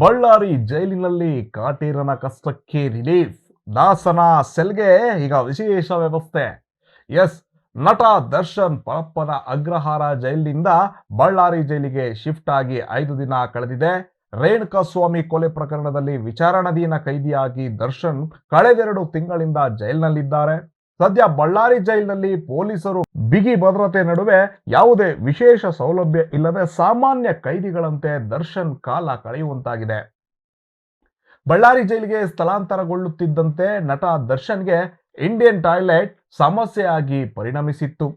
ಬಳ್ಳಾರಿ ಜೈಲಿನಲ್ಲಿ ಕಾಟೀರನ ಕಷ್ಟಕ್ಕೆ ರಿಲೀಫ್ ದಾಸನ ಸೆಲ್ಗೆ ಈಗ ವಿಶೇಷ ವ್ಯವಸ್ಥೆ. ಎಸ್, ನಟ ದರ್ಶನ್ ಪರಪ್ಪನ ಅಗ್ರಹಾರ ಜೈಲಿನಿಂದ ಬಳ್ಳಾರಿ ಜೈಲಿಗೆ ಶಿಫ್ಟ್ ಆಗಿ ಐದು ದಿನ ಕಳೆದಿದೆ. ರೇಣುಕಾ ಸ್ವಾಮಿ ಕೊಲೆ ಪ್ರಕರಣದಲ್ಲಿ ವಿಚಾರಣಾಧೀನ ಕೈದಿಯಾಗಿ ದರ್ಶನ್ ಕಳೆದೆರಡು ತಿಂಗಳಿಂದ ಜೈಲಿನಲ್ಲಿದ್ದಾರೆ. ಸದ್ಯ ಬಳ್ಳಾರಿ ಜೈಲಿನಲ್ಲಿ ಪೊಲೀಸರು ಬಿಗಿ ಭದ್ರತೆ ನಡುವೆ ಯಾವುದೇ ವಿಶೇಷ ಸೌಲಭ್ಯ ಇಲ್ಲದೆ ಸಾಮಾನ್ಯ ಕೈದಿಗಳಂತೆ ದರ್ಶನ್ ಕಾಲ ಕಳೆಯುವಂತಾಗಿದೆ. ಬಳ್ಳಾರಿ ಜೈಲಿಗೆ ಸ್ಥಳಾಂತರಗೊಳ್ಳುತ್ತಿದ್ದಂತೆ ನಟ ದರ್ಶನ್ಗೆ ಇಂಡಿಯನ್ ಟಾಯ್ಲೆಟ್ ಸಮಸ್ಯೆಯಾಗಿ ಪರಿಣಮಿಸಿತ್ತು.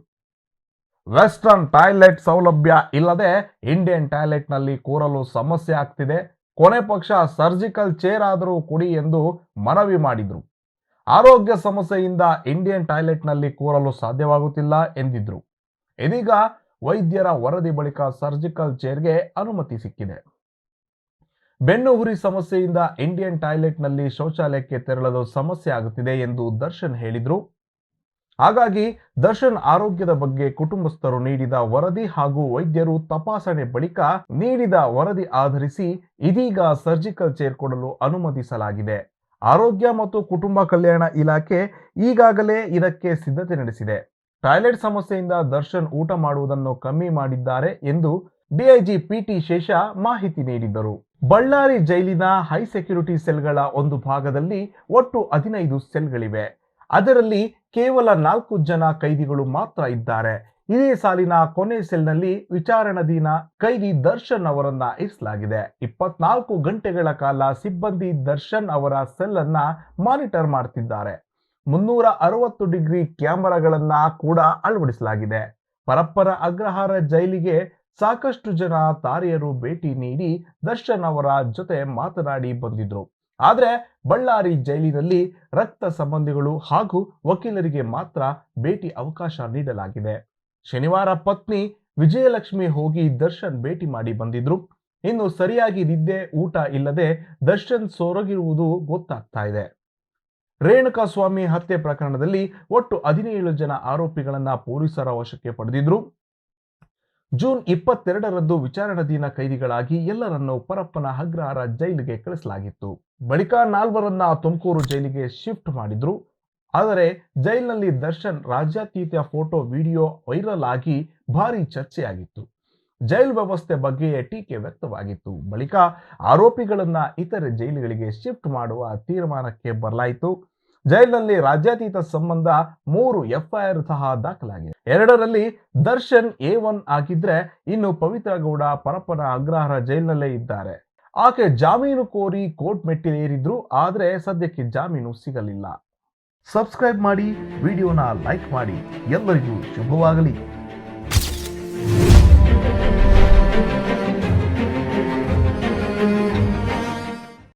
ವೆಸ್ಟರ್ನ್ ಟಾಯ್ಲೆಟ್ ಸೌಲಭ್ಯ ಇಲ್ಲದೆ ಇಂಡಿಯನ್ ಟಾಯ್ಲೆಟ್ನಲ್ಲಿ ಕೂರಲು ಸಮಸ್ಯೆ ಆಗ್ತಿದೆ. ಕೊನೆ ಪಕ್ಷ ಸರ್ಜಿಕಲ್ ಚೇರ್ ಆದರೂ ಕೊಡಿ ಎಂದು ಮನವಿ ಮಾಡಿದ್ರು. ಆರೋಗ್ಯ ಸಮಸ್ಯೆಯಿಂದ ಇಂಡಿಯನ್ ಟಾಯ್ಲೆಟ್ನಲ್ಲಿ ಕೂರಲು ಸಾಧ್ಯವಾಗುತ್ತಿಲ್ಲ ಎಂದಿದ್ರು. ಇದೀಗ ವೈದ್ಯರ ವರದಿ ಬಳಿಕ ಸರ್ಜಿಕಲ್ ಚೇರ್ಗೆ ಅನುಮತಿ ಸಿಕ್ಕಿದೆ. ಬೆನ್ನು ಹುರಿ ಸಮಸ್ಯೆಯಿಂದ ಇಂಡಿಯನ್ ಟಾಯ್ಲೆಟ್ನಲ್ಲಿ ಶೌಚಾಲಯಕ್ಕೆ ತೆರಳಲು ಸಮಸ್ಯೆ ಆಗುತ್ತಿದೆ ಎಂದು ದರ್ಶನ್ ಹೇಳಿದ್ರು. ಹಾಗಾಗಿ ದರ್ಶನ್ ಆರೋಗ್ಯದ ಬಗ್ಗೆ ಕುಟುಂಬಸ್ಥರು ನೀಡಿದ ವರದಿ ಹಾಗೂ ವೈದ್ಯರು ತಪಾಸಣೆ ಬಳಿಕ ನೀಡಿದ ವರದಿ ಆಧರಿಸಿ ಇದೀಗ ಸರ್ಜಿಕಲ್ ಚೇರ್ ಕೊಡಲು ಅನುಮತಿಸಲಾಗಿದೆ. ಆರೋಗ್ಯ ಮತ್ತು ಕುಟುಂಬ ಕಲ್ಯಾಣ ಇಲಾಖೆ ಈಗಾಗಲೇ ಇದಕ್ಕೆ ಸಿದ್ಧತೆ ನಡೆಸಿದೆ. ಟಾಯ್ಲೆಟ್ ಸಮಸ್ಯೆಯಿಂದ ದರ್ಶನ್ ಊಟ ಮಾಡುವುದನ್ನು ಕಮ್ಮಿ ಮಾಡಿದ್ದಾರೆ ಎಂದು ಡಿಐಜಿ ಪಿಟಿ ಶೇಷ ಮಾಹಿತಿ ನೀಡಿದ್ದರು. ಬಳ್ಳಾರಿ ಜೈಲಿನ ಹೈ ಸೆಕ್ಯೂರಿಟಿ ಸೆಲ್ಗಳ ಒಂದು ಭಾಗದಲ್ಲಿ ಒಟ್ಟು ಹದಿನೈದು ಸೆಲ್ಗಳಿವೆ. ಅದರಲ್ಲಿ ಕೇವಲ ನಾಲ್ಕು ಜನ ಕೈದಿಗಳು ಮಾತ್ರ ಇದ್ದಾರೆ. ಇದೇ ಸಾಲಿನ ಕೊನೆ ಸೆಲ್ನಲ್ಲಿ ವಿಚಾರಣಾಧೀನ ಕೈದಿ ದರ್ಶನ್ ಅವರನ್ನ ಇರಿಸಲಾಗಿದೆ. ಇಪ್ಪತ್ನಾಲ್ಕು ಗಂಟೆಗಳ ಕಾಲ ಸಿಬ್ಬಂದಿ ದರ್ಶನ್ ಅವರ ಸೆಲ್ ಅನ್ನ ಮಾನಿಟರ್ ಮಾಡ್ತಿದ್ದಾರೆ. ಮುನ್ನೂರ ಅರವತ್ತು ಡಿಗ್ರಿ ಕ್ಯಾಮೆರಾಗಳನ್ನ ಕೂಡ ಅಳವಡಿಸಲಾಗಿದೆ. ಪರಪ್ಪರ ಅಗ್ರಹಾರ ಜೈಲಿಗೆ ಸಾಕಷ್ಟು ಜನ ತಾರೆಯರು ಭೇಟಿ ನೀಡಿ ದರ್ಶನ್ ಅವರ ಜೊತೆ ಮಾತನಾಡಿ ಬಂದಿದ್ರು. ಆದರೆ ಬಳ್ಳಾರಿ ಜೈಲಿನಲ್ಲಿ ರಕ್ತ ಸಂಬಂಧಿಗಳು ಹಾಗೂ ವಕೀಲರಿಗೆ ಮಾತ್ರ ಭೇಟಿ ಅವಕಾಶ ನೀಡಲಾಗಿದೆ. ಶನಿವಾರ ಪತ್ನಿ ವಿಜಯಲಕ್ಷ್ಮಿ ಹೋಗಿ ದರ್ಶನ್ ಭೇಟಿ ಮಾಡಿ ಬಂದಿದ್ರು. ಇನ್ನು ಸರಿಯಾಗಿ ನಿದ್ದೆ, ಊಟ ಇಲ್ಲದೆ ದರ್ಶನ್ ಸೊರಗಿರುವುದು ಗೊತ್ತಾಗ್ತಾ ಇದೆ. ರೇಣುಕಾ ಸ್ವಾಮಿ ಹತ್ಯೆ ಪ್ರಕರಣದಲ್ಲಿ ಒಟ್ಟು ಹದಿನೇಳು ಜನ ಆರೋಪಿಗಳನ್ನ ಪೊಲೀಸರ ವಶಕ್ಕೆ ಪಡೆದಿದ್ರು. ಜೂನ್ ಇಪ್ಪತ್ತೆರಡರಂದು ವಿಚಾರಣಾಧೀನ ಕೈದಿಗಳಾಗಿ ಎಲ್ಲರನ್ನು ಪರಪ್ಪನ ಅಗ್ರಹಾರ ಜೈಲಿಗೆ ಕಳಿಸಲಾಗಿತ್ತು. ಬಳಿಕ ನಾಲ್ವರನ್ನ ತುಮಕೂರು ಜೈಲಿಗೆ ಶಿಫ್ಟ್ ಮಾಡಿದ್ರು. ಆದರೆ ಜೈಲಿನಲ್ಲಿ ದರ್ಶನ್ ರಾಜ್ಯಾತೀತ ಫೋಟೋ, ವಿಡಿಯೋ ವೈರಲ್ ಆಗಿ ಭಾರಿ ಚರ್ಚೆಯಾಗಿತ್ತು. ಜೈಲ್ ವ್ಯವಸ್ಥೆ ಬಗ್ಗೆ ಟೀಕೆ ವ್ಯಕ್ತವಾಗಿತ್ತು. ಬಳಿಕ ಆರೋಪಿಗಳನ್ನ ಇತರೆ ಜೈಲುಗಳಿಗೆ ಶಿಫ್ಟ್ ಮಾಡುವ ತೀರ್ಮಾನಕ್ಕೆ ಬರಲಾಯಿತು. ಜೈಲಿನಲ್ಲಿ ರಾಜ್ಯಾತೀತ ಸಂಬಂಧ ಮೂರು ಎಫ್ಐಆರ್ ಸಹ ದಾಖಲಾಗಿದೆ. ಎರಡರಲ್ಲಿ ದರ್ಶನ್ ಎ ಒನ್ ಆಗಿದ್ರೆ ಇನ್ನು ಪವಿತ್ರ ಗೌಡ ಪರಪ್ಪನ ಅಗ್ರಹಾರ ಜೈಲಿನಲ್ಲೇ ಇದ್ದಾರೆ. ಆಕೆ ಜಾಮೀನು ಕೋರಿ ಕೋರ್ಟ್ ಮೆಟ್ಟಿಲೇರಿದ್ರು, ಆದರೆ ಸದ್ಯಕ್ಕೆ ಜಾಮೀನು ಸಿಗಲಿಲ್ಲ. ಸಬ್ಸ್ಕ್ರೈಬ್ ಮಾಡಿ ವಿಡಿಯೋನ ಲೈಕ್ ಮಾಡಿ. ಎಲ್ಲರಿಗೂ ಶುಭವಾಗಲಿ.